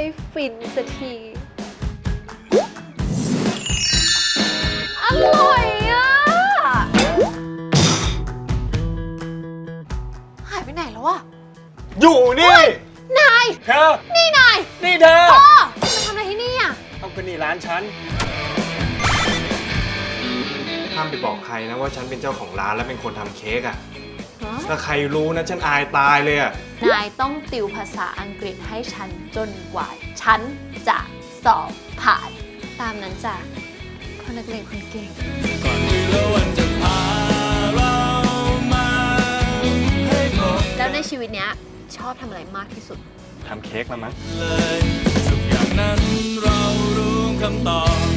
ให้ฟินสักที อร่อยอะ หายไปไหนแล้ววะอยู่นี่ นาย เธอ นี่นายนี่เธอ พ่อมาทำอะไรที่นี่อะเอาก็นี่ร้านฉัน ห้ามไปบอกใครนะว่าฉันเป็นเจ้าของร้านและเป็นคนทำเค้กอะถ้าใครรู้นะฉันอายตายเลยอะ นายต้องติวภาษาอังกฤษให้ฉันจนกว่า ฉันจะสอบผ่าน ตามนั้นจ้ะคนนักเลงคนเก่ง แล้วในชีวิตเนี้ยชอบทำอะไรมากที่สุด ทำเค้กละมั้ง ทุกอย่างนั้นเรารู้คำตอบ